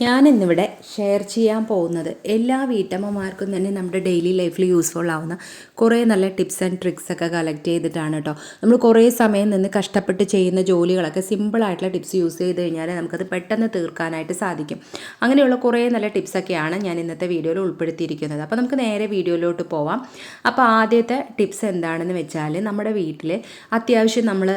ഞാനിന്നിവിടെ ഷെയർ ചെയ്യാൻ പോകുന്നത് എല്ലാ വീട്ടമ്മമാർക്കും തന്നെ നമ്മുടെ ഡെയിലി ലൈഫിൽ യൂസ്ഫുൾ ആവുന്ന കുറേ നല്ല ടിപ്സ് ആൻഡ് ട്രിക്സ് ഒക്കെ കളക്ട് ചെയ്തിട്ടാണ് കേട്ടോ നമ്മൾ കുറേ സമയം നിന്ന് കഷ്ടപ്പെട്ട് ചെയ്യുന്ന ജോലികളൊക്കെ സിമ്പിളായിട്ടുള്ള ടിപ്സ് യൂസ് ചെയ്ത് കഴിഞ്ഞാൽ നമുക്കത് പെട്ടെന്ന് തീർക്കാനായിട്ട് സാധിക്കും. അങ്ങനെയുള്ള കുറേ നല്ല ടിപ്സൊക്കെയാണ് ഞാൻ ഇന്നത്തെ വീഡിയോയിൽ ഉൾപ്പെടുത്തിയിരിക്കുന്നത്. അപ്പോൾ നമുക്ക് നേരെ വീഡിയോയിലോട്ട് പോവാം. അപ്പോൾ ആദ്യത്തെ ടിപ്സ് എന്താണെന്ന് വെച്ചാൽ നമ്മുടെ വീട്ടിൽ അത്യാവശ്യം നമ്മൾ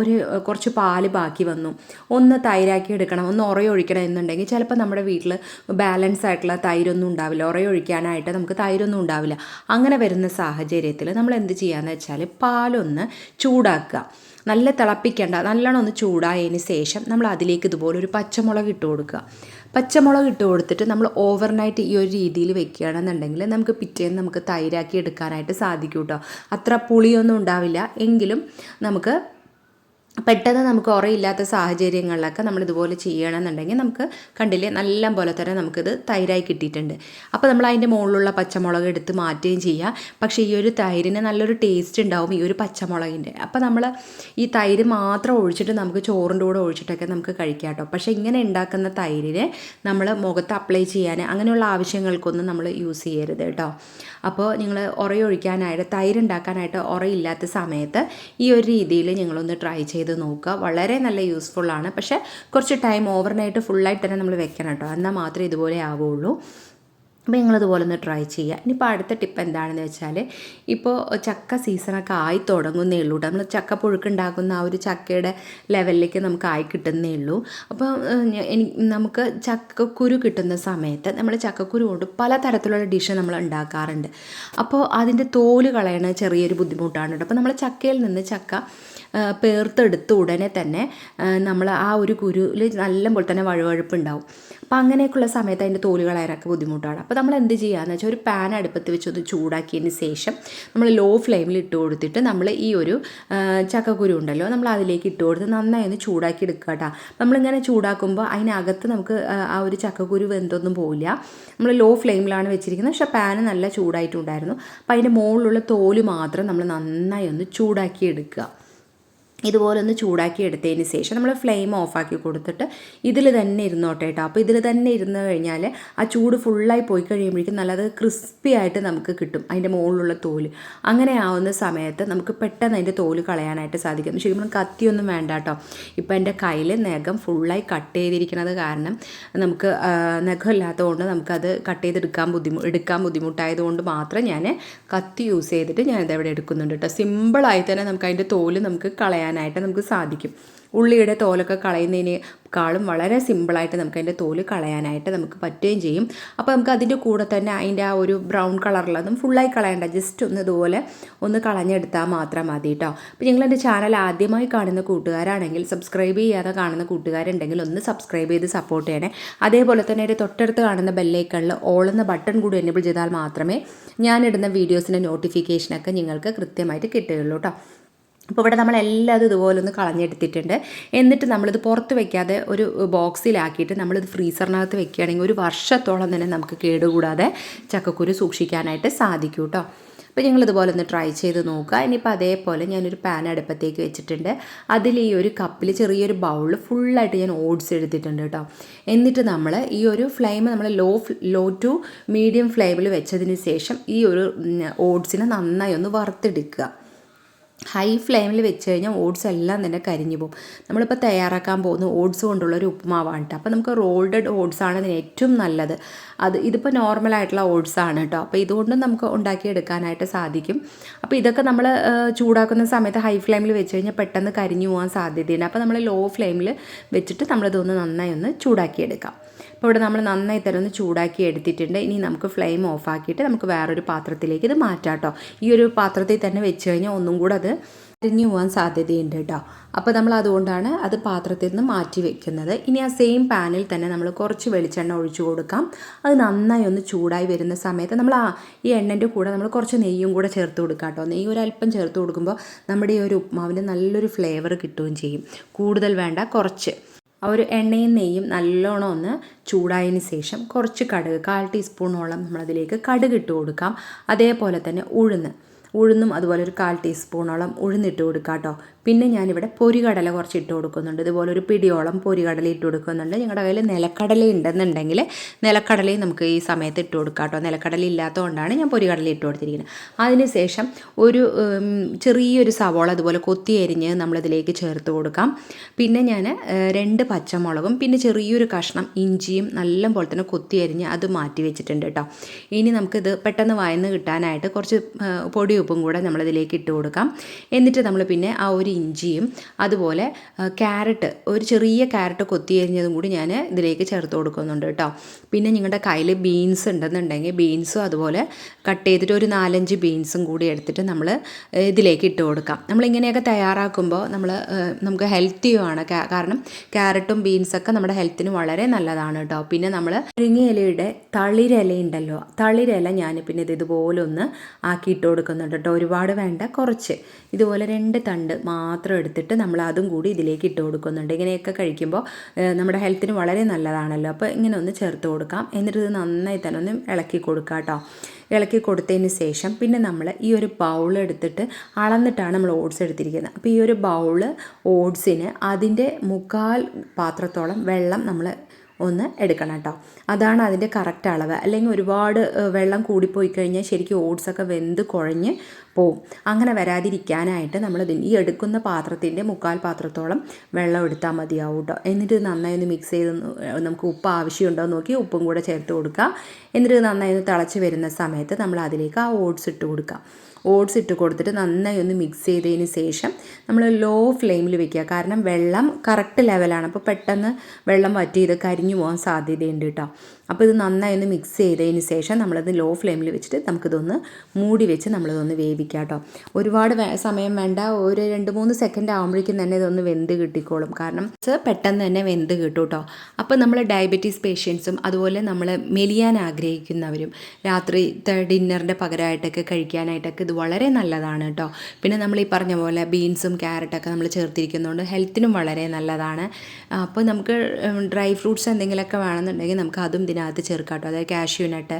ഒരു കുറച്ച് പാൽ ബാക്കി വന്നു. ഒന്ന് തൈരാക്കി എടുക്കണം ഒന്ന് ഉറയൊഴിക്കണം എന്നുണ്ടെങ്കിൽ ചിലപ്പോൾ നമ്മുടെ വീട്ടിൽ ബാലൻസ് ആയിട്ടുള്ള തൈരൊന്നും ഉണ്ടാവില്ല. ഉറയൊഴിക്കാനായിട്ട് നമുക്ക് തൈരൊന്നും ഉണ്ടാവില്ല. അങ്ങനെ വരുന്ന സാഹചര്യത്തിൽ നമ്മൾ എന്ത് ചെയ്യാന്ന് വെച്ചാൽ പാലൊന്ന് ചൂടാക്കുക. നല്ല തിളപ്പിക്കേണ്ട. നല്ലോണം ഒന്ന് ചൂടായതിന് ശേഷം നമ്മൾ അതിലേക്ക് ഇതുപോലെ ഒരു പച്ചമുളക് ഇട്ട് കൊടുക്കുക. പച്ചമുളക് ഇട്ട് കൊടുത്തിട്ട് നമ്മൾ ഓവർനൈറ്റ് ഈ ഒരു രീതിയിൽ വെക്കുകയാണെന്നുണ്ടെങ്കിൽ നമുക്ക് പിറ്റേന്ന് നമുക്ക് തൈരാക്കി എടുക്കാനായിട്ട് സാധിക്കും കേട്ടോ അത്ര പുളിയൊന്നും ഉണ്ടാവില്ല. എങ്കിലും നമുക്ക് പെട്ടെന്ന് നമുക്ക് ഉറയില്ലാത്ത സാഹചര്യങ്ങളിലൊക്കെ നമ്മൾ ഇതുപോലെ ചെയ്യണമെന്നുണ്ടെങ്കിൽ നമുക്ക് കണ്ടില്ലേ നല്ല പോലെ തന്നെ നമുക്കിത് തൈരായി കിട്ടിയിട്ടുണ്ട്. അപ്പോൾ നമ്മൾ അതിന്റെ മുകളിലുള്ള പച്ചമുളക് എടുത്ത് മാറ്റുകയും ചെയ്യുക പക്ഷേ ഈ ഒരു തൈരിന് നല്ലൊരു ടേസ്റ്റ് ഉണ്ടാവും ഈ ഒരു പച്ചമുളകിന്റെ. അപ്പോൾ നമ്മൾ ഈ തൈര് മാത്രം ഒഴിച്ചിട്ട് നമുക്ക് ചോറിന്റെ കൂടെ ഒഴിച്ചിട്ടൊക്കെ നമുക്ക് കഴിക്കാം കേട്ടോ. പക്ഷേ ഇങ്ങനെ ഉണ്ടാക്കുന്ന തൈരിനെ നമ്മൾ മുഖത്ത് അപ്ലൈ ചെയ്യാൻ അങ്ങനെയുള്ള ആവശ്യങ്ങൾക്കൊന്നും നമ്മൾ യൂസ് ചെയ്യരുത് കേട്ടോ. അപ്പോൾ നിങ്ങൾ ഉറയൊഴിക്കാനായിട്ട് തൈര് ഉണ്ടാക്കാനായിട്ട് ഉറയില്ലാത്ത സമയത്ത് ഈ ഒരു രീതിയിൽ നിങ്ങളൊന്ന് ട്രൈ ചെയ്ത് നോക്കുക. വളരെ നല്ല യൂസ്ഫുള്ളാണ് പക്ഷേ കുറച്ച് ടൈം ഓവർനൈറ്റ് ഫുള്ളായിട്ട് തന്നെ നമ്മൾ വെക്കണം കേട്ടോ. എന്നാൽ മാത്രമേ ഇതുപോലെ ആവുള്ളൂ. അപ്പോൾ നിങ്ങളിതുപോലെ ഒന്ന് ട്രൈ ചെയ്യുക ഇനിയിപ്പോൾ അടുത്ത ടിപ്പ് എന്താണെന്ന് വെച്ചാൽ ഇപ്പോൾ ചക്ക സീസണൊക്കെ ആയി തുടങ്ങുന്നേ ഉള്ളൂ നമ്മൾ ചക്ക പുഴുക്കുണ്ടാക്കുന്ന ആ ഒരു ചക്കയുടെ ലെവലിലേക്ക് നമുക്ക് ആയി കിട്ടുന്നേ ഉള്ളൂ. അപ്പോൾ നമുക്ക് ചക്കക്കുരു കിട്ടുന്ന സമയത്ത് നമ്മൾ ചക്കക്കുരു കൊണ്ട് പല തരത്തിലുള്ള ഡിഷ് നമ്മൾ ഉണ്ടാക്കാറുണ്ട്. അപ്പോൾ അതിന്റെ തോൽ കളയണ ചെറിയൊരു ബുദ്ധിമുട്ടാണ് കേട്ടോ അപ്പോൾ നമ്മൾ ചക്കയിൽ നിന്ന് ചക്ക പേർത്തെടുത്ത് ഉടനെ തന്നെ നമ്മൾ ആ ഒരു കുരുവിൽ നല്ലപോലെ തന്നെ വഴുവഴുപ്പ് ഉണ്ടാവും അപ്പോൾ അങ്ങനെയൊക്കെയുള്ള സമയത്ത് അതിന്റെ തോലുകളായൊക്കെ ബുദ്ധിമുട്ടാണ്. അപ്പോൾ നമ്മൾ എന്ത് ചെയ്യുകയെന്ന് വെച്ചാൽ ഒരു പാൻ അടുപ്പത്ത് വെച്ച് ഒന്ന് ചൂടാക്കിയതിന് ശേഷം നമ്മൾ ലോ ഫ്ലെയിമിൽ ഇട്ട് കൊടുത്തിട്ട് നമ്മൾ ഈ ഒരു ചക്കക്കുരു ഉണ്ടല്ലോ നമ്മൾ അതിലേക്ക് ഇട്ട് കൊടുത്ത് നന്നായി ഒന്ന് ചൂടാക്കി എടുക്കുക കേട്ടോ നമ്മളിങ്ങനെ ചൂടാക്കുമ്പോൾ അതിനകത്ത് നമുക്ക് ആ ഒരു ചക്കക്കുരു വെന്തൊന്നും പോവില്ല. നമ്മൾ ലോ ഫ്ലെയിമിലാണ് വെച്ചിരിക്കുന്നത് പക്ഷേ പാന് നല്ല ചൂടായിട്ടുണ്ടായിരുന്നു. അപ്പോൾ അതിന്റെ മുകളിലുള്ള തോൽ മാത്രം നമ്മൾ നന്നായി ഒന്ന് ചൂടാക്കി എടുക്കുക ഇതുപോലെ ഒന്ന് ചൂടാക്കി എടുത്തതിന് ശേഷം നമ്മൾ ഫ്ലെയിം ഓഫാക്കി കൊടുത്തിട്ട് ഇതിൽ തന്നെ ഇരുന്നോട്ടെ കേട്ടോ അപ്പോൾ ഇതിൽ തന്നെ ഇരുന്ന് കഴിഞ്ഞാൽ ആ ചൂട് ഫുള്ളായി പോയി കഴിയുമ്പോഴേക്കും നല്ലത് ക്രിസ്പി ആയിട്ട് നമുക്ക് കിട്ടും അതിന്റെ മുകളിലുള്ള തോൽ. അങ്ങനെ ആവുന്ന സമയത്ത് നമുക്ക് പെട്ടെന്ന് അതിന്റെ തോൽ കളയാനായിട്ട് സാധിക്കും. ശരിക്കും കത്തിയൊന്നും വേണ്ട കേട്ടോ ഇപ്പോൾ എന്റെ കയ്യിൽ നഖം ഫുള്ളായി കട്ട് ചെയ്തിരിക്കുന്നത് കാരണം നമുക്ക് നഖമില്ലാത്തതുകൊണ്ട് നമുക്കത് കട്ട് ചെയ്തെടുക്കാൻ ബുദ്ധിമുട്ട് എടുക്കാൻ ബുദ്ധിമുട്ടായതുകൊണ്ട് മാത്രം ഞാൻ കത്തി യൂസ് ചെയ്തിട്ട് ഞാനിത് ഇവിടെ എടുക്കുന്നുണ്ട് കേട്ടോ സിമ്പിളായി തന്നെ നമുക്ക് അതിന്റെ തോൽ നമുക്ക് കളയാൻ കളയാനായിട്ട് നമുക്ക് സാധിക്കും. ഉള്ളിയുടെ തോലൊക്കെ കളയുന്നതിനേക്കാളും വളരെ സിമ്പിളായിട്ട് നമുക്ക് അതിന്റെ തോൽ കളയാനായിട്ട് നമുക്ക് പറ്റുകയും ചെയ്യും. അപ്പോൾ നമുക്ക് അതിന്റെ കൂടെ തന്നെ അതിന്റെ ആ ഒരു ബ്രൗൺ കളറിലൊന്നും ഫുള്ളായി കളയണ്ട. ജസ്റ്റ് ഒന്ന് ഇതുപോലെ ഒന്ന് കളഞ്ഞെടുത്താൽ മാത്രം മതി കേട്ടോ അപ്പോൾ നിങ്ങൾ ചാനൽ ആദ്യമായി കാണുന്ന കൂട്ടുകാരാണെങ്കിൽ സബ്സ്ക്രൈബ് ചെയ്യാതെ കാണുന്ന കൂട്ടുകാരുണ്ടെങ്കിൽ ഒന്ന് സബ്സ്ക്രൈബ് ചെയ്ത് സപ്പോർട്ട് ചെയ്യണേ. അതേപോലെ തന്നെ ഒരു തൊട്ടടുത്ത് കാണുന്ന ബെല്ലൈക്കണിൽ ഓൾ എന്ന ബട്ടൺ കൂടി എനേബിൾ ചെയ്താൽ മാത്രമേ ഞാനിടുന്ന വീഡിയോസിന്റെ നോട്ടിഫിക്കേഷനൊക്കെ നിങ്ങൾക്ക് കൃത്യമായിട്ട് കിട്ടുകയുള്ളൂ കേട്ടോ അപ്പോൾ ഇവിടെ നമ്മൾ എല്ലാതും ഇതുപോലെ ഒന്ന് കളഞ്ഞെടുത്തിട്ടുണ്ട്. എന്നിട്ട് നമ്മളിത് പുറത്ത് വെക്കാതെ ഒരു ബോക്സിലാക്കിയിട്ട് നമ്മളിത് ഫ്രീസറിനകത്ത് വെക്കുകയാണെങ്കിൽ ഒരു വർഷത്തോളം തന്നെ നമുക്ക് കേടുകൂടാതെ ചക്കക്കുരു സൂക്ഷിക്കാനായിട്ട് സാധിക്കും കേട്ടോ അപ്പോൾ ഞങ്ങളിതുപോലെ ഒന്ന് ട്രൈ ചെയ്ത് നോക്കുക. ഇനിയിപ്പോൾ അതേപോലെ ഞാനൊരു പാൻ അടുപ്പത്തേക്ക് വെച്ചിട്ടുണ്ട്. അതിൽ ഈ ഒരു കപ്പിൽ ചെറിയൊരു ബൗളിൽ ഫുള്ളായിട്ട് ഞാൻ ഓട്സ് എടുത്തിട്ടുണ്ട് കേട്ടോ എന്നിട്ട് നമ്മൾ ഈ ഒരു ഫ്ലെയിം നമ്മൾ ലോ ലോ ടു മീഡിയം ഫ്ലെയിമിൽ വെച്ചതിന് ശേഷം ഈ ഒരു ഓട്സിനെ നന്നായി ഒന്ന് വറുത്തെടുക്കുക. ഹൈ ഫ്ലെയിമിൽ വെച്ച് കഴിഞ്ഞാൽ ഓട്സ് എല്ലാം തന്നെ കരിഞ്ഞു പോകും. നമ്മളിപ്പോൾ തയ്യാറാക്കാൻ പോകുന്ന ഓട്സ് കൊണ്ടുള്ളൊരു ഉപ്പുമാവാണ് കേട്ടോ. അപ്പോൾ നമുക്ക് റോൾഡഡ് ഓട്സ് ആണ് അതിന് ഏറ്റവും നല്ലത്. അത് ഇതിപ്പോൾ നോർമലായിട്ടുള്ള ഓട്സ് ആണ് കേട്ടോ. അപ്പോൾ ഇതുകൊണ്ടും നമുക്ക് ഉണ്ടാക്കിയെടുക്കാനായിട്ട് സാധിക്കും. അപ്പോൾ ഇതൊക്കെ നമ്മൾ ചൂടാക്കുന്ന സമയത്ത് ഹൈ ഫ്ലെയിമിൽ വെച്ച് കഴിഞ്ഞാൽ പെട്ടെന്ന് കരിഞ്ഞു പോകാൻ സാധ്യതയുണ്ട്. അപ്പോൾ നമ്മൾ ലോ ഫ്ലെയിമിൽ വെച്ചിട്ട് നമ്മളിതൊന്ന് നന്നായി ഒന്ന് ചൂടാക്കിയെടുക്കാം. അപ്പോൾ ഇവിടെ നമ്മൾ നന്നായി തന്നെ ഒന്ന് ചൂടാക്കി എടുത്തിട്ടുണ്ട്. ഇനി നമുക്ക് ഫ്ലെയിം ഓഫാക്കിയിട്ട് നമുക്ക് വേറൊരു പാത്രത്തിലേക്ക് ഇത് മാറ്റാം കേട്ടോ ഈ ഒരു പാത്രത്തിൽ തന്നെ വെച്ച് കഴിഞ്ഞാൽ ഒന്നും കൂടെ അത് അരിഞ്ഞു പോകാൻ സാധ്യതയുണ്ട് കേട്ടോ അപ്പോൾ നമ്മൾ അതുകൊണ്ടാണ് അത് പാത്രത്തിൽ നിന്ന് മാറ്റി വെക്കുന്നത്. ഇനി ആ സെയിം പാനിൽ തന്നെ നമ്മൾ കുറച്ച് വെളിച്ചെണ്ണ ഒഴിച്ചു കൊടുക്കാം. അത് നന്നായി ഒന്ന് ചൂടായി വരുന്ന സമയത്ത് നമ്മൾ ആ ഈ എണ്ണന്റെ കൂടെ നമ്മൾ കുറച്ച് നെയ്യും കൂടെ ചേർത്ത് കൊടുക്കാം കേട്ടോ നെയ്യ് ഒരല്പം ചേർത്ത് കൊടുക്കുമ്പോൾ നമ്മുടെ ഈ ഒരു ഉപ്മാവിന് നല്ലൊരു ഫ്ലേവർ കിട്ടുകയും ചെയ്യും. കൂടുതൽ വേണ്ട കുറച്ച്. ആ ഒരു എണ്ണയും നെയ്യും നല്ലോണം ഒന്ന് ചൂടായതിന് ശേഷം കുറച്ച് കടുക് കാൽ ടീസ്പൂണോളം നമ്മളതിലേക്ക് കടുക് ഇട്ട് കൊടുക്കാം. അതേപോലെ തന്നെ ഉഴുന്ന്. ഉഴുന്നും അതുപോലെ ഒരു കാൽ ടീസ്പൂണോളം ഉഴുന്നിട്ട് കൊടുക്കാം കേട്ടോ. പിന്നെ ഞാനിവിടെ പൊരികടല കുറച്ച് ഇട്ട് കൊടുക്കുന്നുണ്ട്. ഇതുപോലെ ഒരു പിടിയോളം പൊരികടല ഇട്ട് കൊടുക്കുന്നുണ്ട്. ഞങ്ങളുടെ കയ്യിൽ നിലക്കടല ഉണ്ടെന്നുണ്ടെങ്കിൽ നിലക്കടലയും നമുക്ക് ഈ സമയത്ത് ഇട്ട് കൊടുക്കാം കേട്ടോ. നിലക്കടല ഇല്ലാത്തതുകൊണ്ടാണ് ഞാൻ പൊരികടല ഇട്ട് കൊടുത്തിരിക്കുന്നത് അതിനുശേഷം ഒരു ചെറിയൊരു സവോള അതുപോലെ കൊത്തി എരിഞ്ഞ് നമ്മളിതിലേക്ക് ചേർത്ത് കൊടുക്കാം. പിന്നെ ഞാൻ രണ്ട് പച്ചമുളകും പിന്നെ ചെറിയൊരു കഷ്ണം ഇഞ്ചിയും നല്ല പോലെ തന്നെ കൊത്തി അരിഞ്ഞ് അത് മാറ്റി വെച്ചിട്ടുണ്ട് കേട്ടോ. ഇനി നമുക്കിത് പെട്ടെന്ന് വയന്ന് കിട്ടാനായിട്ട് കുറച്ച് പൊടിയുപ്പും കൂടെ നമ്മളിതിലേക്ക് ഇട്ട് കൊടുക്കാം. എന്നിട്ട് നമ്മൾ പിന്നെ ആ ഒരു ഇഞ്ചിയും അതുപോലെ ക്യാരറ്റ് ഒരു ചെറിയ ക്യാരറ്റ് കൊത്തി അരിഞ്ഞതും കൂടി ഞാൻ ഇതിലേക്ക് ചേർത്ത് കൊടുക്കുന്നുണ്ട് കേട്ടോ. പിന്നെ നിങ്ങളുടെ കയ്യിൽ ബീൻസ് ഉണ്ടെന്നുണ്ടെങ്കിൽ ബീൻസും അതുപോലെ കട്ട് ചെയ്തിട്ട് ഒരു നാലഞ്ച് ബീൻസും കൂടി എടുത്തിട്ട് നമ്മൾ ഇതിലേക്ക് ഇട്ട് കൊടുക്കാം. നമ്മൾ ഇങ്ങനെയൊക്കെ തയ്യാറാക്കുമ്പോൾ നമ്മൾ നമുക്ക് ഹെൽത്തിയുമാണ് കാരണം ക്യാരറ്റും ബീൻസൊക്കെ നമ്മുടെ ഹെൽത്തിന് വളരെ നല്ലതാണ് കേട്ടോ. പിന്നെ നമ്മൾ മുരിങ്ങയിലയുടെ തളിരില ഉണ്ടല്ലോ തളിരില ഞാൻ പിന്നെ ഇത് ഇതുപോലെ ഒന്ന് ആക്കി കൊടുക്കുന്നുണ്ട് കേട്ടോ. ഒരുപാട് വേണ്ട കുറച്ച്. ഇതുപോലെ രണ്ട് തണ്ട് മാത്രം എടുത്തിട്ട് നമ്മൾ അതും കൂടി ഇതിലേക്ക് ഇട്ട് കൊടുക്കുന്നുണ്ട്. ഇങ്ങനെയൊക്കെ കഴിക്കുമ്പോൾ നമ്മുടെ ഹെൽത്തിന് വളരെ നല്ലതാണല്ലോ. അപ്പോൾ ഇങ്ങനെ ഒന്ന് ചേർത്ത് കൊടുക്കാം. എന്നിട്ട് ഇത് നന്നായി തന്നെ ഒന്ന് ഇളക്കി കൊടുക്കാം കേട്ടോ. ഇളക്കി കൊടുത്തതിന് ശേഷം പിന്നെ നമ്മൾ ഈ ഒരു ബൗൾ എടുത്തിട്ട് അളന്നിട്ടാണ് നമ്മൾ ഓട്സ് എടുത്തിരിക്കുന്നത്. അപ്പോൾ ഈ ഒരു ബൗൾ ഓട്സിന് അതിന്റെ മുക്കാൽ പാത്രത്തോളം വെള്ളം നമ്മൾ ഒന്ന് എടുക്കണം കേട്ടോ. അതാണ് അതിന്റെ കറക്റ്റ് അളവ്. അല്ലെങ്കിൽ ഒരുപാട് വെള്ളം കൂടിപ്പോയി കഴിഞ്ഞാൽ ശരിക്കും ഓട്സൊക്കെ വെന്ത് കുഴഞ്ഞ് പോവും. അങ്ങനെ വരാതിരിക്കാനായിട്ട് നമ്മൾ ഈ എടുക്കുന്ന പാത്രത്തിന്റെ മുക്കാൽ പാത്രത്തോളം വെള്ളം എടുത്താൽ മതിയാവും കേട്ടോ. എന്നിട്ട് നന്നായി ഒന്ന് മിക്സ് ചെയ്ത് നമുക്ക് ഉപ്പ് ആവശ്യമുണ്ടോ എന്ന് നോക്കി ഉപ്പും കൂടെ ചേർത്ത് കൊടുക്കുക എന്നിട്ട് നന്നായി ഒന്ന് തിളച്ച് വരുന്ന സമയത്ത് നമ്മൾ അതിലേക്ക് ആ ഓട്സ് ഇട്ട് കൊടുക്കുക ഓട്സ് ഇട്ട് കൊടുത്തിട്ട് നന്നായി ഒന്ന് മിക്സ് ചെയ്തതിന് ശേഷം നമ്മൾ ലോ ഫ്ലെയിമിൽ വെക്കുക. കാരണം വെള്ളം കറക്റ്റ് ലെവലാണ് അപ്പോൾ പെട്ടെന്ന് വെള്ളം വറ്റി ഇത് കരിഞ്ഞു പോകാൻ സാധ്യതയുണ്ട് കേട്ടോ അപ്പോൾ ഇത് നന്നായി ഒന്ന് മിക്സ് ചെയ്തതിന് ശേഷം നമ്മളത് ലോ ഫ്ലെയിമിൽ വെച്ചിട്ട് നമുക്കിതൊന്ന് മൂടി വെച്ച് നമ്മളിതൊന്ന് വേവിക്കാം കേട്ടോ. ഒരുപാട് സമയം വേണ്ട. ഒരു രണ്ട് മൂന്ന് സെക്കൻഡ് ആകുമ്പോഴേക്കും തന്നെ ഇതൊന്ന് വെന്ത് കിട്ടിക്കോളും. കാരണം പെട്ടെന്ന് തന്നെ വെന്ത് കിട്ടും കേട്ടോ. അപ്പോൾ നമ്മൾ ഡയബറ്റീസ് പേഷ്യൻസും അതുപോലെ നമ്മൾ മെലിയാൻ ആഗ്രഹിക്കുന്നവരും രാത്രി ഡിന്നറിന്റെ പകരമായിട്ടൊക്കെ കഴിക്കാനായിട്ടൊക്കെ ഇത് വളരെ നല്ലതാണ് കേട്ടോ. പിന്നെ നമ്മൾ ഈ പറഞ്ഞ പോലെ ബീൻസും ക്യാരറ്റൊക്കെ നമ്മൾ ചേർത്തിരിക്കുന്നതുകൊണ്ട് ഹെൽത്തിനും വളരെ നല്ലതാണ്. അപ്പോൾ നമുക്ക് ഡ്രൈ ഫ്രൂട്ട്സ് എന്തെങ്കിലുമൊക്കെ വേണമെന്നുണ്ടെങ്കിൽ നമുക്ക് അതും ചേർക്കാം ചേർക്കാട്ടോ. അതായത് കാഷ്യൂ നട്ട്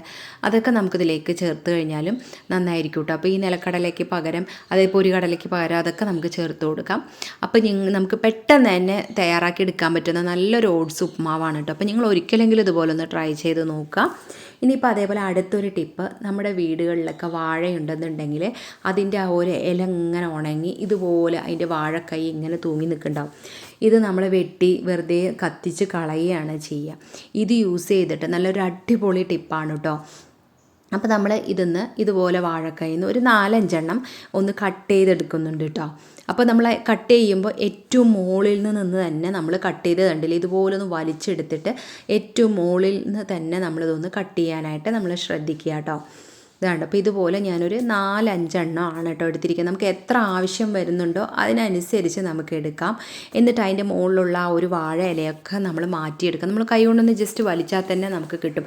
അതൊക്കെ നമുക്കിതിലേക്ക് ചേർത്ത് കഴിഞ്ഞാലും നന്നായിരിക്കും കേട്ടോ അപ്പോൾ ഈ നിലക്കടലയ്ക്ക് പകരം അതായത് പൊരികടലയ്ക്ക് പകരം അതൊക്കെ നമുക്ക് ചേർത്ത് കൊടുക്കാം. അപ്പോൾ നമുക്ക് പെട്ടെന്ന് തന്നെ തയ്യാറാക്കി എടുക്കാൻ പറ്റുന്ന നല്ലൊരു ഓട്സ് ഉപ്മാവാണ് കേട്ടോ അപ്പോൾ നിങ്ങൾ ഒരിക്കലെങ്കിലും ഇതുപോലെ ഒന്ന് ട്രൈ ചെയ്ത് നോക്കുക. ഇനിയിപ്പോൾ അതേപോലെ അടുത്തൊരു ടിപ്പ് നമ്മുടെ വീടുകളിലൊക്കെ വാഴയുണ്ടെന്നുണ്ടെങ്കിൽ അതിന്റെ ആ ഒരു ഇല ഇങ്ങനെ ഉണങ്ങി ഇതുപോലെ അതിന്റെ വാഴക്കൈ ഇങ്ങനെ തൂങ്ങി നിൽക്കുന്നുണ്ടാവും. ഇത് നമ്മൾ വെട്ടി വെറുതെ കത്തിച്ച് കളയുകയാണ് ചെയ്യുക. ഇത് യൂസ് ചെയ്തിട്ട് നല്ലൊരു അടിപൊളി ടിപ്പാണ് കേട്ടോ അപ്പോൾ നമ്മൾ ഇതിന്ന് ഇതുപോലെ വാഴക്കയിൽ നിന്ന് ഒരു നാലഞ്ചെണ്ണം ഒന്ന് കട്ട് ചെയ്തെടുക്കുന്നുണ്ട് കേട്ടോ അപ്പോൾ നമ്മൾ കട്ട് ചെയ്യുമ്പോൾ ഏറ്റവും മുകളിൽ നിന്ന് തന്നെ നമ്മൾ കട്ട് ചെയ്ത് കണ്ടില്ല? ഇതുപോലെ ഒന്ന് വലിച്ചെടുത്തിട്ട് ഏറ്റവും മുകളിൽ നിന്ന് തന്നെ നമ്മളിതൊന്ന് കട്ട് ചെയ്യാനായിട്ട് നമ്മൾ ശ്രദ്ധിക്കുക കേട്ടോ ഇതാണ് അപ്പോൾ ഇതുപോലെ ഞാനൊരു നാലഞ്ചെണ്ണം ആണ് കേട്ടോ എടുത്തിരിക്കുന്നത്. നമുക്ക് എത്ര ആവശ്യം വരുന്നുണ്ടോ അതിനനുസരിച്ച് നമുക്ക് എടുക്കാം. എന്നിട്ട് അതിന്റെ മുകളിലുള്ള ആ ഒരു വാഴ ഇലയൊക്കെ നമ്മൾ മാറ്റിയെടുക്കാം. നമ്മൾ കൈ കൊണ്ടൊന്ന് ജസ്റ്റ് വലിച്ചാൽ തന്നെ നമുക്ക് കിട്ടും.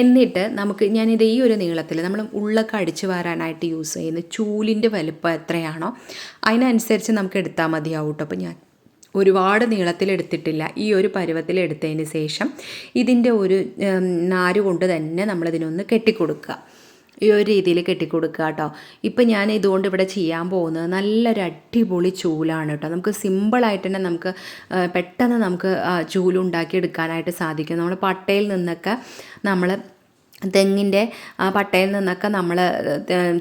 എന്നിട്ട് നമുക്ക് ഞാനിത് ഈ ഒരു നീളത്തിൽ നമ്മൾ ഉള്ളൊക്കെ അടിച്ചു വാരാനായിട്ട് യൂസ് ചെയ്യുന്ന ചൂലിന്റെ വലുപ്പം എത്രയാണോ അതിനനുസരിച്ച് നമുക്ക് എടുത്താൽ മതിയാവും കേട്ടോ. അപ്പോൾ ഞാൻ ഒരുപാട് നീളത്തിൽ എടുത്തിട്ടില്ല. ഈ ഒരു പരുവത്തിൽ എടുത്തതിന് ശേഷം ഇതിന്റെ ഒരു നാരുകൊണ്ട് നാര് കൊണ്ട് തന്നെ നമ്മളിതിനൊന്ന് കെട്ടിക്കൊടുക്കുക. ഈ ഒരു രീതിയിൽ കെട്ടിക്കൊടുക്കുക കേട്ടോ ഇപ്പം ഞാൻ ഇതുകൊണ്ട് ഇവിടെ ചെയ്യാൻ പോകുന്നത് നല്ലൊരു അടിപൊളി ചൂലാണ് കേട്ടോ നമുക്ക് സിമ്പിളായിട്ട് തന്നെ നമുക്ക് പെട്ടെന്ന് നമുക്ക് ചൂലുണ്ടാക്കി എടുക്കാനായിട്ട് സാധിക്കും. നമ്മൾ പട്ടയിൽ നിന്നൊക്കെ നമ്മൾ തെങ്ങിന്റെ പട്ടയിൽ നിന്നൊക്കെ നമ്മൾ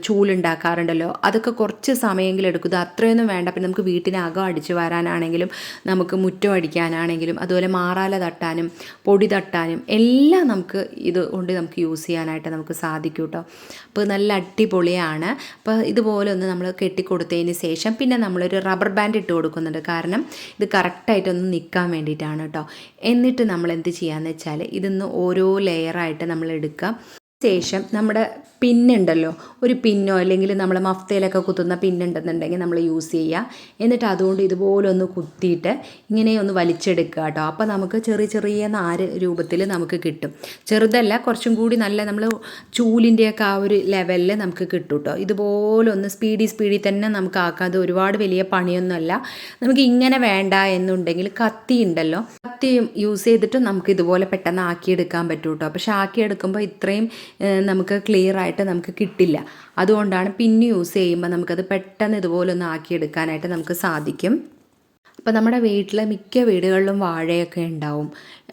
ചൂലുണ്ടാക്കാറുണ്ടല്ലോ. അതൊക്കെ കുറച്ച് സമയമെങ്കിലും എടുക്കും. ഇത് അത്രയൊന്നും വേണ്ട. പിന്നെ നമുക്ക് വീട്ടിനകം അടിച്ചു വരാനാണെങ്കിലും നമുക്ക് മുറ്റം അടിക്കാനാണെങ്കിലും അതുപോലെ മാറാല തട്ടാനും പൊടി തട്ടാനും എല്ലാം നമുക്ക് ഇത് കൊണ്ട് നമുക്ക് യൂസ് ചെയ്യാനായിട്ട് നമുക്ക് സാധിക്കും കേട്ടോ അപ്പോൾ നല്ല അടിപൊളിയാണ്. അപ്പോൾ ഇതുപോലെ ഒന്ന് നമ്മൾ കെട്ടിക്കൊടുത്തതിന് ശേഷം പിന്നെ നമ്മളൊരു റബ്ബർ ബാൻഡ് ഇട്ട് കൊടുക്കുന്നുണ്ട്. കാരണം ഇത് കറക്റ്റായിട്ടൊന്ന് നിൽക്കാൻ വേണ്ടിയിട്ടാണ് കേട്ടോ. എന്നിട്ട് നമ്മൾ എന്ത് ചെയ്യാന്ന് വെച്ചാൽ ഇതൊന്ന് ഓരോ ലെയറായിട്ട് നമ്മൾ എടുക്കുക да, ശേഷം നമ്മുടെ പിന്നുണ്ടല്ലോ. ഒരു പിന്നോ അല്ലെങ്കിൽ നമ്മൾ മഫ്തയിലൊക്കെ കുത്തുന്ന പിന്നുണ്ടെന്നുണ്ടെങ്കിൽ നമ്മൾ യൂസ് ചെയ്യുക. എന്നിട്ട് അതുകൊണ്ട് ഇതുപോലെ ഒന്ന് കുത്തിയിട്ട് ഇങ്ങനെ ഒന്ന് വലിച്ചെടുക്കുക കേട്ടോ. അപ്പോൾ നമുക്ക് ചെറിയ ചെറിയ നാര് രൂപത്തിൽ നമുക്ക് കിട്ടും. ചെറുതല്ല കുറച്ചും കൂടി നല്ല നമ്മൾ ചൂലിന്റെയൊക്കെ ആ ഒരു ലെവലിൽ നമുക്ക് കിട്ടും കേട്ടോ. ഇതുപോലെ ഒന്ന് സ്പീഡി സ്പീഡിൽ തന്നെ നമുക്ക് ആക്കാതെ ഒരുപാട് വലിയ പണിയൊന്നുമല്ല. നമുക്ക് ഇങ്ങനെ വേണ്ട എന്നുണ്ടെങ്കിൽ കത്തി ഉണ്ടല്ലോ. കത്തി യൂസ് ചെയ്തിട്ട് നമുക്ക് ഇതുപോലെ പെട്ടെന്ന് ആക്കിയെടുക്കാൻ പറ്റും കേട്ടോ. പക്ഷേ ആക്കിയെടുക്കുമ്പോൾ ഇത്രയും നമുക്ക് ക്ലിയർ ആയിട്ട് നമുക്ക് കിട്ടില്ല. അതുകൊണ്ടാണ് പിന്നെ യൂസ് ചെയ്യുമ്പോൾ നമുക്കത് പെട്ടെന്ന് ഇതുപോലെ ഒന്ന് ആക്കിയെടുക്കാനായിട്ട് നമുക്ക് സാധിക്കും. അപ്പോൾ നമ്മുടെ വീട്ടിലെ മിക്ക വീടുകളിലും വാഴയൊക്കെ ഉണ്ടാവും.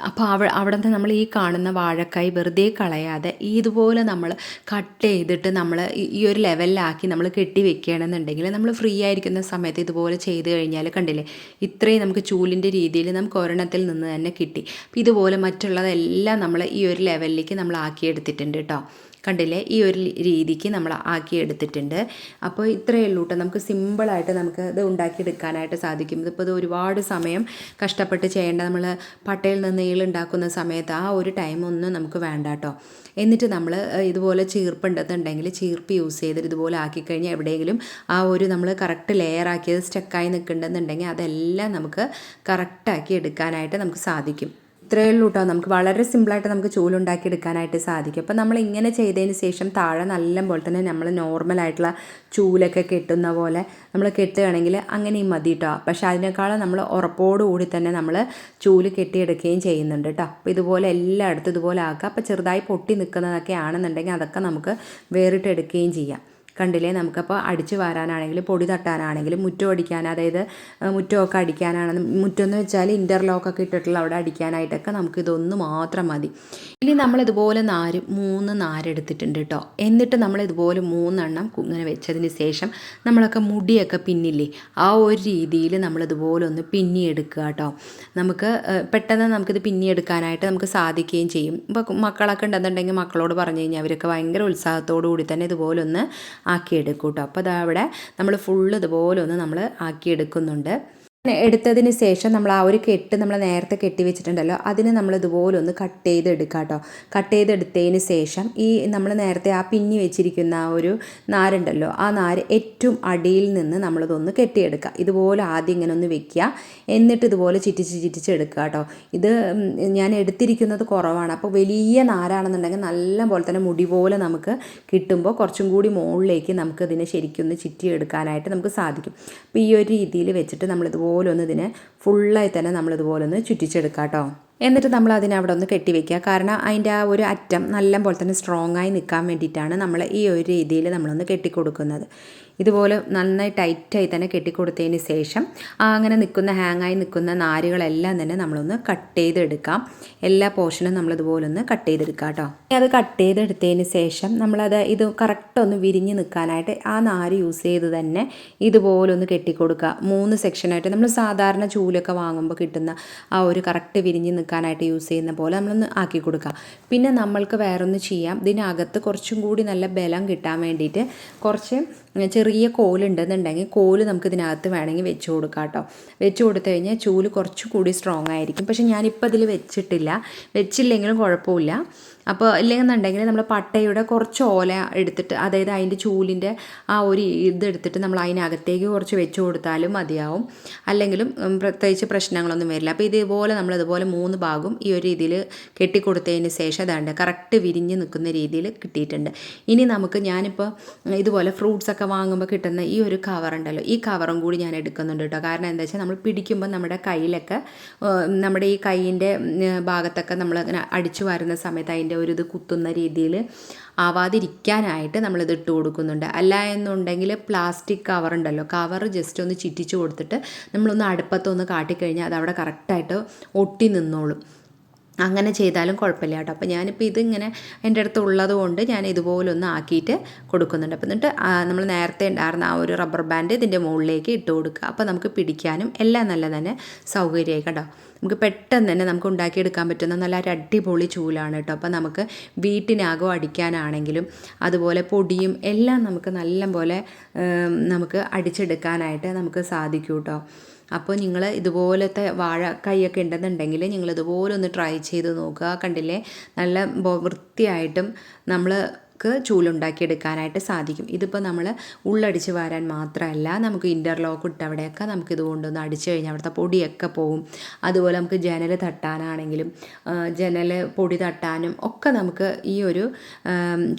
അപ്പോൾ അവ അവിടെ നമ്മൾ ഈ കാണുന്ന വാഴക്കായ് വെറുതെ കളയാതെ ഇതുപോലെ നമ്മൾ കട്ട് ചെയ്തിട്ട് നമ്മൾ ഈ ഒരു ലെവലിലാക്കി നമ്മൾ കെട്ടി വെക്കുകയാണെന്നുണ്ടെങ്കിൽ നമ്മൾ ഫ്രീ ആയിരിക്കുന്ന സമയത്ത് ഇതുപോലെ ചെയ്ത് കഴിഞ്ഞാൽ കണ്ടില്ലേ? ഇത്രയും നമുക്ക് ചൂലിന്റെ രീതിയിൽ നമുക്ക് ഒരെണ്ണത്തിൽ നിന്ന് തന്നെ കിട്ടി. അപ്പോൾ ഇതുപോലെ മറ്റുള്ളതെല്ലാം നമ്മൾ ഈ ഒരു ലെവലിലേക്ക് നമ്മൾ ആക്കിയെടുത്തിട്ടുണ്ട് കേട്ടോ. കണ്ടില്ലേ? ഈ ഒരു രീതിക്ക് നമ്മൾ ആക്കി എടുത്തിട്ടുണ്ട് അപ്പോൾ ഇത്രയേ ഉള്ളൂ കേട്ടോ നമുക്ക് സിമ്പിളായിട്ട് നമുക്ക് ഇത് ഉണ്ടാക്കിയെടുക്കാനായിട്ട് സാധിക്കും. ഇതിപ്പോൾ ഇത് ഒരുപാട് സമയം കഷ്ടപ്പെട്ട് ചെയ്യേണ്ട നമ്മൾ പട്ടയിൽ നിന്ന് ഈളുണ്ടാക്കുന്ന സമയത്ത് ആ ഒരു ടൈം ഒന്നും നമുക്ക് വേണ്ട കേട്ടോ എന്നിട്ട് നമ്മൾ ഇതുപോലെ ചീർപ്പുണ്ടെന്നുണ്ടെങ്കിൽ ചീർപ്പ് യൂസ് ചെയ്തിട്ട് ഇതുപോലെ ആക്കി കഴിഞ്ഞാൽ എവിടെയെങ്കിലും ആ ഒരു നമ്മൾ കറക്റ്റ് ലെയർ ആക്കിയത് സ്റ്റക്കായി നിൽക്കുന്നുണ്ടെന്നുണ്ടെങ്കിൽ അതെല്ലാം നമുക്ക് കറക്റ്റാക്കി എടുക്കാനായിട്ട് നമുക്ക് സാധിക്കും. ഇത്രയേ ഉള്ളൂ നമുക്ക് വളരെ സിമ്പിളായിട്ട് നമുക്ക് ചൂലുണ്ടാക്കി എടുക്കാനായിട്ട് സാധിക്കും. അപ്പോൾ നമ്മൾ ഇങ്ങനെ ചെയ്തതിന് ശേഷം താഴെ നല്ല പോലെ തന്നെ നമ്മൾ നോർമലായിട്ടുള്ള ചൂലൊക്കെ കെട്ടുന്ന പോലെ നമ്മൾ കെട്ടുകയാണെങ്കിൽ അങ്ങനെയും മതി കേട്ടോ പക്ഷെ അതിനേക്കാളും നമ്മൾ ഉറപ്പോടുകൂടി തന്നെ നമ്മൾ ചൂൽ കെട്ടിയെടുക്കുകയും ചെയ്യുന്നുണ്ട് കേട്ടോ അപ്പോൾ ഇതുപോലെ എല്ലായിടത്തും ഇതുപോലെ ആക്കുക അപ്പോൾ ചെറുതായി പൊട്ടി നിൽക്കുന്നതൊക്കെ ആണെന്നുണ്ടെങ്കിൽ അതൊക്കെ നമുക്ക് വേറിട്ടെടുക്കുകയും ചെയ്യാം. കണ്ടില്ലേ? നമുക്കപ്പോൾ അടിച്ച് വാരാനാണെങ്കിലും പൊടി തട്ടാനാണെങ്കിലും മുറ്റം അടിക്കാൻ അതായത് മുറ്റമൊക്കെ അടിക്കാനാണ്. മുറ്റം എന്ന് വെച്ചാൽ ഇന്റർലോക്കൊക്കെ ഇട്ടിട്ടുള്ള അവിടെ അടിക്കാനായിട്ടൊക്കെ നമുക്ക് ഇതൊന്ന് മാത്രം മതി. ഇനി നമ്മളിതുപോലെ നാര് മൂന്ന് നാരെടുത്തിട്ടുണ്ട് കേട്ടോ എന്നിട്ട് നമ്മളിതുപോലെ മൂന്നെണ്ണം ഇങ്ങനെ വെച്ചതിന് ശേഷം നമ്മളൊക്കെ മുടിയൊക്കെ പിന്നില്ലേ? ആ ഒരു രീതിയിൽ നമ്മളിതുപോലെ ഒന്ന് പിന്നിയെടുക്കുക കേട്ടോ നമുക്ക് പെട്ടെന്ന് നമുക്കിത് പിന്നിയെടുക്കാനായിട്ട് നമുക്ക് സാധിക്കുകയും ചെയ്യും. ഇപ്പോൾ മക്കളൊക്കെ ഉണ്ടെന്നുണ്ടെങ്കിൽ മക്കളോട് പറഞ്ഞു കഴിഞ്ഞാൽ അവരൊക്കെ ഭയങ്കര ഉത്സാഹത്തോടു കൂടി തന്നെ ഇതുപോലെ ഒന്ന് ആക്കിയെടുക്കും കേട്ടോ. അപ്പോൾ അതാ അവിടെ നമ്മൾ ഫുള്ള് ഇതുപോലെ ഒന്ന് നമ്മൾ ആക്കിയെടുക്കുന്നുണ്ട്. എടുത്തതിന് ശേഷം നമ്മൾ ആ ഒരു കെട്ട് നമ്മൾ നേരത്തെ കെട്ടി വെച്ചിട്ടുണ്ടല്ലോ അതിന് നമ്മൾ ഇതുപോലെ ഒന്ന് കട്ട് ചെയ്ത് എടുക്കുക കേട്ടോ കട്ട് ചെയ്തെടുത്തതിന് ശേഷം ഈ നമ്മൾ നേരത്തെ ആ പിന്നി വെച്ചിരിക്കുന്ന ആ ഒരു നാരുണ്ടല്ലോ ആ നാര് ഏറ്റവും അടിയിൽ നിന്ന് നമ്മളിതൊന്ന് കെട്ടിയെടുക്കുക ഇതുപോലെ ആദ്യം ഇങ്ങനെ ഒന്ന് വെക്കുക. എന്നിട്ട് ഇതുപോലെ ചിറ്റിച്ച് ചിറ്റിച്ച് എടുക്കുക കേട്ടോ ഇത് ഞാൻ എടുത്തിരിക്കുന്നത് കുറവാണ്. അപ്പോൾ വലിയ നാരാണെന്നുണ്ടെങ്കിൽ നല്ല പോലെ തന്നെ മുടി പോലെ നമുക്ക് കിട്ടുമ്പോൾ കുറച്ചും കൂടി മുകളിലേക്ക് നമുക്ക് ഇതിനെ ശരിക്കും ഒന്ന് ചിറ്റി എടുക്കാനായിട്ട് നമുക്ക് സാധിക്കും. അപ്പോൾ ഈ ഒരു രീതിയിൽ വെച്ചിട്ട് നമ്മൾ ഇതുപോലെ ഒന്ന് ഇതിനെ ഫുള്ളായി തന്നെ നമ്മൾ ഇതുപോലെ ഒന്ന് ചുറ്റിച്ചെടുക്കാം കേട്ടോ എന്നിട്ട് നമ്മൾ അതിനെ അവിടെ ഒന്ന് കെട്ടി വെക്കുക കാരണം അതിന്റെ ആ ഒരു അറ്റം നല്ല പോലെ തന്നെ സ്ട്രോങ് ആയി നിൽക്കാൻ വേണ്ടിയിട്ടാണ് നമ്മൾ ഈ ഒരു രീതിയിൽ നമ്മളൊന്ന് കെട്ടിക്കൊടുക്കുന്നത്. ഇതുപോലെ നന്നായി ടൈറ്റായി തന്നെ കെട്ടിക്കൊടുത്തതിന് ശേഷം അങ്ങനെ നിൽക്കുന്ന ഹാങ്ങായി നിൽക്കുന്ന നാരുകളെല്ലാം തന്നെ നമ്മളൊന്ന് കട്ട് ചെയ്തെടുക്കാം. എല്ലാ പോർഷനും നമ്മളിതുപോലെ ഒന്ന് കട്ട് ചെയ്തെടുക്കാം കേട്ടോ. അത് കട്ട് ചെയ്തെടുത്തതിന് ശേഷം നമ്മളത് ഇത് കറക്റ്റ് ഒന്ന് വിരിഞ്ഞ് നിൽക്കാനായിട്ട് ആ നാര് യൂസ് ചെയ്ത് തന്നെ ഇതുപോലെ ഒന്ന് കെട്ടിക്കൊടുക്കുക. മൂന്ന് സെക്ഷനായിട്ട് നമ്മൾ സാധാരണ ചൂലൊക്കെ വാങ്ങുമ്പോൾ കിട്ടുന്ന ആ ഒരു കറക്റ്റ് വിരിഞ്ഞ് നിൽക്കാനായിട്ട് യൂസ് ചെയ്യുന്ന പോലെ നമ്മളൊന്ന് ആക്കി കൊടുക്കുക പിന്നെ നമ്മൾക്ക് വേറൊന്ന് ചെയ്യാം. ഇതിനകത്ത് കുറച്ചും കൂടി നല്ല ബലം കിട്ടാൻ വേണ്ടിയിട്ട് കുറച്ച് ചെറിയ കോലുണ്ടെന്നുണ്ടെങ്കിൽ കോൽ നമുക്ക് ഇതിനകത്ത് വേണമെങ്കിൽ വെച്ച് കൊടുക്കാം കേട്ടോ. വെച്ച് കൊടുത്തു കഴിഞ്ഞാൽ ചൂൽ കുറച്ചുകൂടി സ്ട്രോങ് ആയിരിക്കും. പക്ഷെ ഞാനിപ്പോൾ അതിൽ വെച്ചിട്ടില്ല. വെച്ചില്ലെങ്കിലും കുഴപ്പമില്ല. അപ്പോൾ ഇല്ലെന്നുണ്ടെങ്കിൽ നമ്മൾ പട്ടയുടെ കുറച്ച് ഓല എടുത്തിട്ട് അതായത് അതിന്റെ ചൂലിന്റെ ആ ഒരു ഇതെടുത്തിട്ട് നമ്മൾ അതിനകത്തേക്ക് കുറച്ച് വെച്ച് കൊടുത്താലും മതിയാവും. അല്ലെങ്കിലും പ്രത്യേകിച്ച് പ്രശ്നങ്ങളൊന്നും വരില്ല. അപ്പോൾ ഇതുപോലെ നമ്മൾ ഇതുപോലെ മൂന്ന് ഭാഗം ഈ ഒരു രീതിയിൽ കെട്ടിക്കൊടുത്തതിന് ശേഷം അതാണ്ട് കറക്റ്റ് വിരിഞ്ഞ് നിൽക്കുന്ന രീതിയിൽ കിട്ടിയിട്ടുണ്ട്. ഇനി നമുക്ക് ഞാനിപ്പോൾ ഇതുപോലെ ഫ്രൂട്ട്സ് ഒക്കെ വാങ്ങുമ്പോൾ കിട്ടുന്ന ഈ ഒരു കവറുണ്ടല്ലോ ഈ കവറും കൂടി ഞാൻ എടുക്കുന്നുണ്ട് കേട്ടോ. കാരണം എന്താ വെച്ചാൽ നമ്മൾ പിടിക്കുമ്പോൾ നമ്മുടെ കയ്യിലൊക്കെ നമ്മുടെ ഈ കൈയിന്റെ ഭാഗത്തൊക്കെ നമ്മൾ അങ്ങനെ അടിച്ചു വരുന്ന സമയത്ത് അതിന്റെ ഒരു ഇത് കുത്തുന്ന രീതിയിൽ ആവാതിരിക്കാനായിട്ട് നമ്മളിത് ഇട്ട് കൊടുക്കുന്നുണ്ട്. അല്ല എന്നുണ്ടെങ്കിൽ പ്ലാസ്റ്റിക് കവർ ഉണ്ടല്ലോ. കവർ ജസ്റ്റ് ഒന്ന് ചിറ്റിച്ച് കൊടുത്തിട്ട് നമ്മളൊന്ന് അടുപ്പത്തൊന്ന് കാട്ടിക്കഴിഞ്ഞാൽ അത് അവിടെ കറക്റ്റായിട്ട് ഒട്ടി നിന്നോളും. അങ്ങനെ ചെയ്താലും കുഴപ്പമില്ല കേട്ടോ. അപ്പോൾ ഞാനിപ്പോൾ ഇതിങ്ങനെ എന്റെ അടുത്ത് ഉള്ളത് കൊണ്ട് ഞാൻ ഇതുപോലെ ഒന്ന് ആക്കിയിട്ട് കൊടുക്കുന്നുണ്ട്. അപ്പോൾ എന്നിട്ട് നമ്മൾ നേരത്തെ ഉണ്ടായിരുന്ന ആ ഒരു റബ്ബർ ബാൻഡ് ഇതിന്റെ മുകളിലേക്ക് ഇട്ട് കൊടുക്കുക. അപ്പോൾ നമുക്ക് പിടിക്കാനും എല്ലാം നല്ല തന്നെ സൗകര്യമായി കേട്ടോ. നമുക്ക് പെട്ടെന്ന് തന്നെ നമുക്ക് ഉണ്ടാക്കിയെടുക്കാൻ പറ്റുന്ന നല്ല ഒരു അടിപൊളി ചൂലാണ് കേട്ടോ. അപ്പോൾ നമുക്ക് വീട്ടിനകം അടിക്കാനാണെങ്കിലും അതുപോലെ പൊടിയും എല്ലാം നമുക്ക് നല്ല പോലെ നമുക്ക് അടിച്ചെടുക്കാനായിട്ട് നമുക്ക് സാധിക്കും കേട്ടോ. അപ്പോൾ നിങ്ങൾ ഇതുപോലത്തെ വാഴ കൈയൊക്കെ ഉണ്ടെന്നുണ്ടെങ്കിൽ നിങ്ങൾ ഇതുപോലെ ഒന്ന് ട്രൈ ചെയ്ത് നോക്കുക. കണ്ടില്ലേ? നല്ല വൃത്തിയായിട്ടും നമ്മൾ നമുക്ക് ചൂലുണ്ടാക്കിയെടുക്കാനായിട്ട് സാധിക്കും. ഇതിപ്പോൾ നമ്മൾ ഉള്ളടിച്ച് വാരാൻ മാത്രമല്ല നമുക്ക് ഇന്റർലോക്ക് ഇട്ട് അവിടെയൊക്കെ നമുക്ക് ഇതുകൊണ്ടൊന്ന് അടിച്ചു കഴിഞ്ഞാൽ അവിടുത്തെ പൊടിയൊക്കെ പോകും അതുപോലെ നമുക്ക് ജനൽ തട്ടാനാണെങ്കിലും ജനൽ പൊടി തട്ടാനും ഒക്കെ നമുക്ക് ഈ ഒരു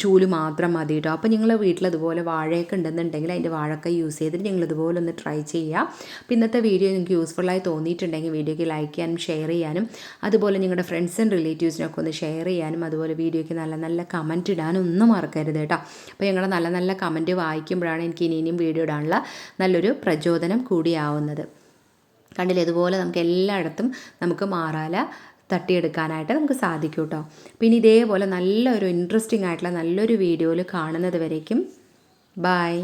ചൂൽ മാത്രം മതി കേട്ടോ അപ്പോൾ നിങ്ങൾ വീട്ടിൽ ഇതുപോലെ വാഴയൊക്കെ ഉണ്ടെന്നുണ്ടെങ്കിൽ അതിന്റെ വാഴക്ക യൂസ് ചെയ്തിട്ട് നിങ്ങൾ ഇതുപോലെ ഒന്ന് ട്രൈ ചെയ്യുക അപ്പോൾ ഇന്നത്തെ വീഡിയോ നിങ്ങൾക്ക് യൂസ്ഫുള്ളായി തോന്നിയിട്ടുണ്ടെങ്കിൽ വീഡിയോയ്ക്ക് ലൈക്ക് ചെയ്യാനും ഷെയർ ചെയ്യാനും അതുപോലെ നിങ്ങളുടെ ഫ്രണ്ട്സ് ആൻഡ് റിലേറ്റീവ്സിനൊക്കെ ഒന്ന് ഷെയർ ചെയ്യാനും അതുപോലെ വീഡിയോയ്ക്ക് നല്ല നല്ല കമന്റ് ഇടാനും ഒന്നും മറക്കരുത് കേട്ടോ. അപ്പോൾ ഞങ്ങളുടെ നല്ല നല്ല കമന്റ് വായിക്കുമ്പോഴാണ് എനിക്ക് ഇനി ഇനിയും വീഡിയോ ഇടാനുള്ള നല്ലൊരു പ്രചോദനം കൂടിയാവുന്നത്. കണ്ടില്ല? ഇതുപോലെ നമുക്ക് എല്ലായിടത്തും നമുക്ക് മാറാല തട്ടിയെടുക്കാനായിട്ട് നമുക്ക് സാധിക്കും കേട്ടോ പിന്നെ ഇതേപോലെ നല്ലൊരു ഇൻട്രസ്റ്റിംഗ് ആയിട്ടുള്ള നല്ലൊരു വീഡിയോയിൽ കാണുന്നത് വരേക്കും. ബായ്